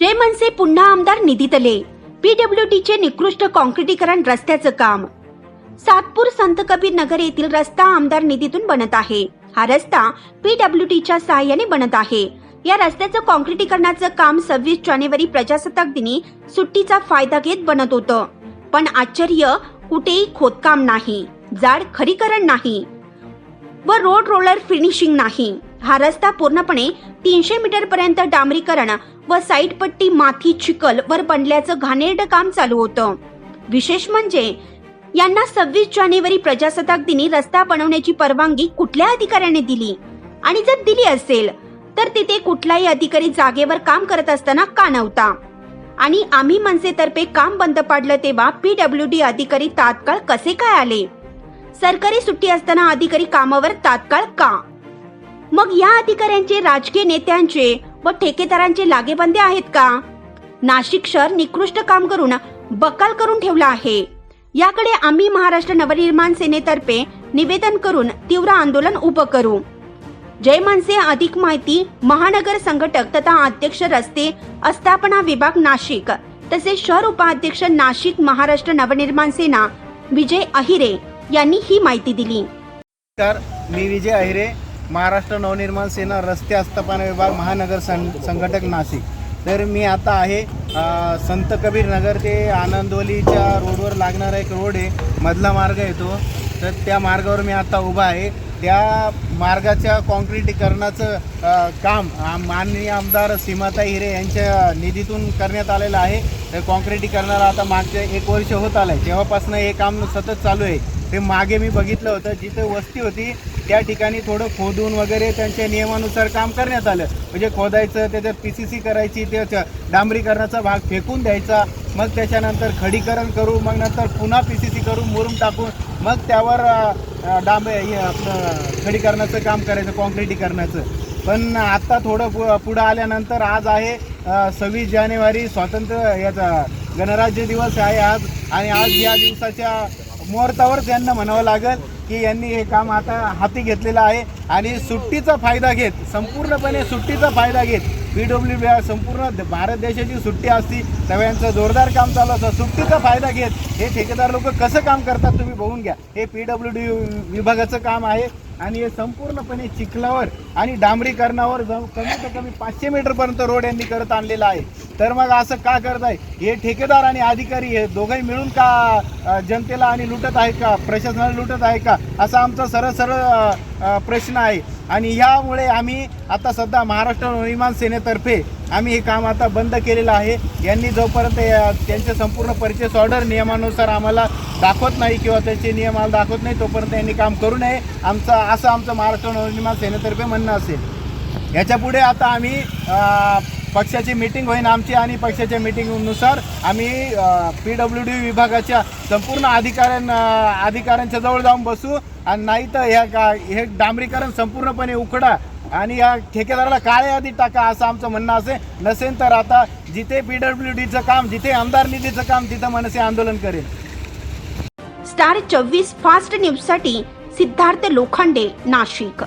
जे मनसे पुन्हा आमदार निधीतले पीडब्ल्यूडीचे निकृष्ट कॉन्क्रिटीकरण रस्त्याचं काम. सातपूर संत कबीर नगर येथील रस्ता आमदार निधीतून बनत आहे. हा रस्ता पीडब्ल्यूडीच्या सहाय्याने बनत आहे. या रस्त्याचं कॉन्क्रिटीकरणाचं काम सव्वीस जानेवारी प्रजासत्ताक दिनी सुट्टीचा फायदा घेत बनत होतं. पण आश्चर्य कुठेही खोदकाम नाही. जाड खरीकरण नाही. व रोड रोलर फिनिशिंग नाही. हा रस्ता पूर्णपणे तीनशे मीटर पर्यंत डांबरीकरण व साईड पट्टी माती चिखल वर बनल्याचं घाणेरडं काम चालू होतं. विशेष म्हणजे यांना सव्वीस जानेवारी प्रजासत्ताक दिनी रस्ता बनवण्याची परवानगी कुठल्या अधिकाऱ्याने दिली? आणि जर दिली असेल तर तिथे कुठलाही अधिकारी जागेवर काम करत असताना का नव्हता? आणि आम्ही मनसेतर्फे काम बंद पाडलं तेव्हा पीडब्ल्यूडी अधिकारी तात्काळ कसे काय आले? सरकारी सुट्टी असताना अधिकारी कामावर तात्काळ का? मग या अधिकाऱ्यांचे राजकीय नेत्यांचे व ठेकेदारांचे लागेबंदे आहेत का? नाशिक शहर निकृष्ट काम करून बकाल करून ठेवला आहे. याकडे आम्ही महाराष्ट्र नवनिर्माण सेनेतर्फे निवेदन करून तीव्र आंदोलन उभं करू. जय मनसे अधिक माहिती महानगर संघटक तथा अध्यक्ष रस्ते अस्थापना विभाग नाशिक. तसेच शहर उपाध्यक्ष नाशिक महाराष्ट्र नवनिर्माण सेना विजय अहिरे. यांनी ही माहिती दिली. नमस्कार मी विजय अहिरे महाराष्ट्र नवनिर्माण सेना रस्ते आस्थापना विभाग महानगर सं संघटक नाशिक. तर मी आता आहे संत कबीर नगर ते आनंदवलीच्या रोडवर लागणारा एक रोड आहे मधला मार्ग येतो तर त्या मार्गावर मी आता उभा आहे. त्या मार्गाच्या कॉन्क्रिटीकरणाचं काम माननीय आमदार सीमाता हिरे यांच्या निधीतून करण्यात आलेलं आहे. तर कॉन्क्रिटीकरणाला आता मागचे एक वर्ष होत आलं आहे जेव्हापासून हे काम सतत चालू आहे ते मागे मी बघितलं होतं जिथे वस्ती होती त्या ठिकाणी थोडं खोदून वगैरे त्यांच्या नियमानुसार काम करण्यात आलं. म्हणजे खोदायचं त्याच्यात पी सी सी करायची त्याच्या डांबरीकरणाचा भाग फेकून द्यायचा मग त्याच्यानंतर खडीकरण करू मग नंतर पुन्हा पी सी सी करू मुरुम टाकून मग त्यावर डांब हे आपलं खडीकरणाचं काम करायचं कॉन्क्रिटीकरणाचं. पण आत्ता थोडं पु पुढं आल्यानंतर आज आहे सव्वीस जानेवारी स्वातंत्र्य याचा गणराज्य दिवस आहे आज. आणि आज या दिवसाच्या मुहूर्तावर त्यांना म्हणावं लागेल की यांनी हे काम आता हाती घेतलेलं आहे आणि सुट्टीचा फायदा घेत संपूर्णपणे सुट्टीचा फायदा घेत पी डब्ल्यू बी संपूर्ण द- भारत देशाची सुट्टी असती तेव्हा यांचं जोरदार काम चालू असतं. सुट्टीचा फायदा घेत हे ठेकेदार लोक कसं काम करतात तुम्ही बघून घ्या. हे पी डब्ल्यू डी विभागाचं काम आहे. आणि हे संपूर्णपणे चिखलावर आणि डांबरीकरणावर जाऊन कमी कमी पाचशे मीटरपर्यंत रोड यांनी करत आणलेला आहे. तर मग असं का करत आहे? हे ठेकेदार आणि अधिकारी हे दोघंही मिळून का जनतेला आणि लुटत आहे का? प्रशासनाला लुटत आहे का? असा आमचा सरळ सरळ प्रश्न आहे. आणि ह्यामुळे आम्ही आता सध्या महाराष्ट्र नवनिर्माण सेनेतर्फे आम्ही हे काम आता बंद केलेलं आहे. यांनी जोपर्यंत त्यांचे संपूर्ण परचेस ऑर्डर नियमानुसार आम्हाला दाखवत नाही किंवा त्याचे नियम आम्हाला दाखवत नाही तोपर्यंत यांनी काम करू नये. आमचं असं आमचं महाराष्ट्र नवनिर्माण सेनेतर्फे म्हणणं असेल. याच्यापुढे आता आम्ही पक्षाची मीटिंग होईन आमची आणि पक्षाच्या मीटिंगनुसार आम्ही पी डब्ल्यू डी विभागाच्या संपूर्ण अधिकाऱ्यां अधिकाऱ्यांच्या जवळ जाऊन बसू. आणि नाही तर ह्या का हे डांबरीकरण संपूर्णपणे उखडा. आणि या ठेकेदाराला काळे यादीत टाका असं आमचं म्हणणं असे. नसेल तर आता जिथे पीडब्ल्यू डीचं काम जिथे आमदार निधीचं काम तिथं मनसे आंदोलन करेल. स्टार चोवीस फास्ट न्यूजसाठी सिद्धार्थ लोखंडे नाशिक.